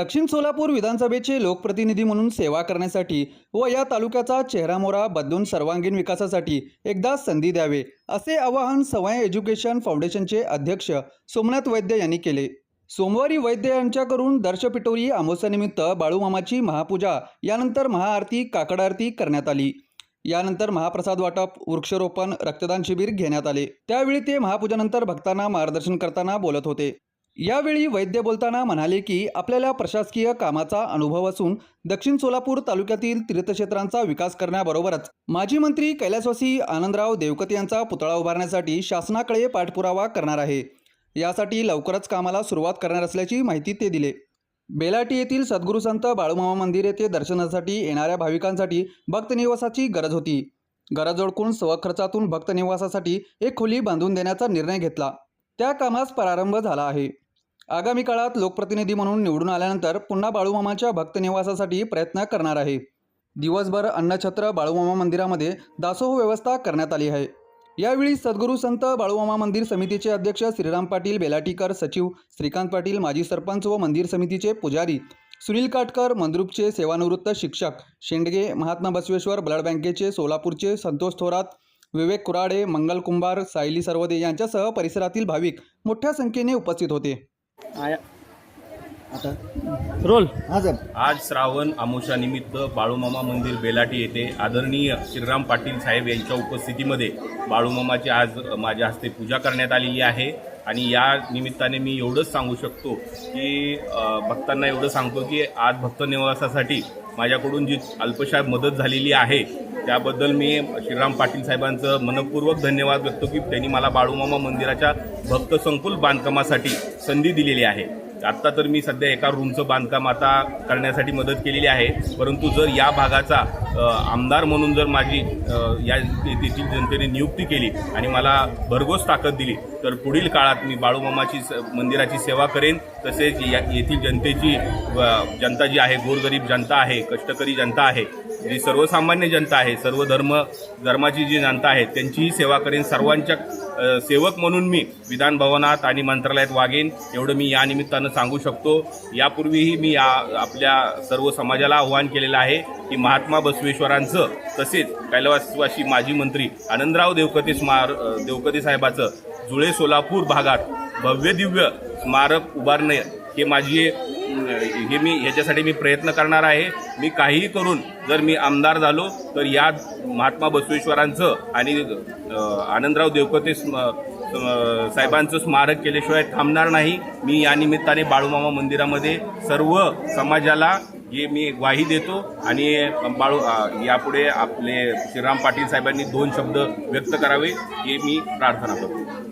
दक्षिण सोलापूर विधानसभेचे लोकप्रतिनिधी म्हणून सेवा करण्यासाठी व या तालुक्याचा चेहरामोरा बदलून सर्वांगीण विकासासाठी एकदा संधी द्यावे असे आवाहन सवाय एज्युकेशन फाउंडेशनचे अध्यक्ष सोमनाथ वैद्य यांनी केले. सोमवारी वैद्य यांच्याकडून दर्शपिटोरी अमावस्यानिमित्त बाळूमामाची महापूजा यानंतर महाआरती काकड आरती करण्यात आली. यानंतर महाप्रसाद वाटप वृक्षारोपण रक्तदान शिबिर घेण्यात आले. त्यावेळी ते महापूजानंतर भक्तांना मार्गदर्शन करताना बोलत होते. यावेळी वैद्य बोलताना म्हणाले की आपल्याला प्रशासकीय कामाचा अनुभव असून दक्षिण सोलापूर तालुक्यातील तीर्थक्षेत्रांचा विकास करण्याबरोबरच माजी मंत्री कैलासवासी आनंदराव देवकत यांचा पुतळा उभारण्यासाठी शासनाकडे पाठपुरावा करणार आहे. यासाठी लवकरच कामाला सुरुवात करणार असल्याची माहिती ते दिले. बेलाटी येथील सद्गुरू संत बाळूमामा मंदिर येथे दर्शनासाठी येणाऱ्या भाविकांसाठी भक्तनिवासाची गरज होती. गरज ओळखून स्वखर्चातून भक्तनिवासासाठी एक खोली बांधून देण्याचा निर्णय घेतला. त्या कामास प्रारंभ झाला आहे. आगामी काळात लोकप्रतिनिधी म्हणून निवडून आल्यानंतर पुन्हा बाळूमामाच्या भक्तनिवासासाठी प्रयत्न करणार आहे. दिवसभर अन्नछत्र बाळूमामा मंदिरामध्ये दासोह व्यवस्था करण्यात आली आहे. यावेळी सद्गुरू संत बाळूमामा मंदिर समितीचे अध्यक्ष श्रीराम पाटील बेलाटीकर सचिव श्रीकांत पाटील माजी सरपंच व मंदिर समितीचे पुजारी सुनील काटकर मंद्रुपचे सेवानिवृत्त शिक्षक शेंडगे महात्मा बसवेश्वर ब्लड बँकेचे सोलापूरचे संतोष थोरात विवेक कुराडे मंगल कुंभार सायली सर्वदे यांच्यासह परिसरातील भाविक मोठ्या संख्येने उपस्थित होते. आया. आता? रोल. हा सर. आज श्रावण अमावस्यानिमित्त बाळूमामा मंदिर बेलाटी येथे आदरणीय श्रीराम पाटील साहेब यांच्या उपस्थितीमध्ये बाळूमामाची आज माझ्या हस्ते पूजा करण्यात आलेली आहे. आणि या निमित्ताने मी एवढंच सांगू शकतो की भक्तांना एवढं सांगतो की आज भक्त निवासासाठी माझ्याकडून जी अल्पशा मदत झालेली आहे त्याबद्दल मी श्रीराम पाटील साहेबांचं मनपूर्वक धन्यवाद व्यक्त की त्यांनी मला बाळूमामा मंदिराच्या भक्त संकुल बांधकामासाठी संधी दिलेली आहे. आत्ता तर मी सध्या एका रूमचं बांधकाम आता करण्यासाठी मदत केलेली आहे. परंतु जर या भागाचा आमदार म्हणून जर माझी या तेथील जनतेने नियुक्ती केली आणि मला भरघोस ताकद दिली तर पुढील काळात मी बाळूमामाची स- मंदिराची सेवा करेन. तसेच या येथील जनतेची जनता जी आहे गोरगरीब जनता आहे कष्टकरी जनता आहे जी सर्वसामान्य जनता आहे सर्व धर्म धर्माची जी जनता आहे त्यांचीही सेवा करेन. सर्वांच्या सेवक म्हणून मी विधान भवनात आणि मंत्रालयात वागेन एवढं मी या निमित्तानं सांगू शकतो. यापूर्वीही मी या आपल्या सर्व समाजाला आव्हान केलेलं आहे की महात्मा बसवेश्वरांचं तसेच कैलासवासी माजी मंत्री आनंदराव देवकते स्मार देवकती देवकते साहेबाचं जुळे सोलापूर भागात भव्य दिव्य स्मारक उभारणे हे माझी हे मी ह्याच्यासाठी मी प्रयत्न करणार आहे. मी काहीही करून जर मी आमदार झालो तर या महात्मा बसवेश्वरांचं आणि आनंदराव देवकते स्म- साहेबांचं स्मारक केल्याशिवाय थांबणार नाही. मी या निमित्ताने बाळूमामा मंदिरामध्ये सर्व समाजाला हे मी ग्वाही देतो आणि बाळू यापुढे आपले श्रीराम पाटील साहेबांनी दोन शब्द व्यक्त करावे हे मी प्रार्थना करतो.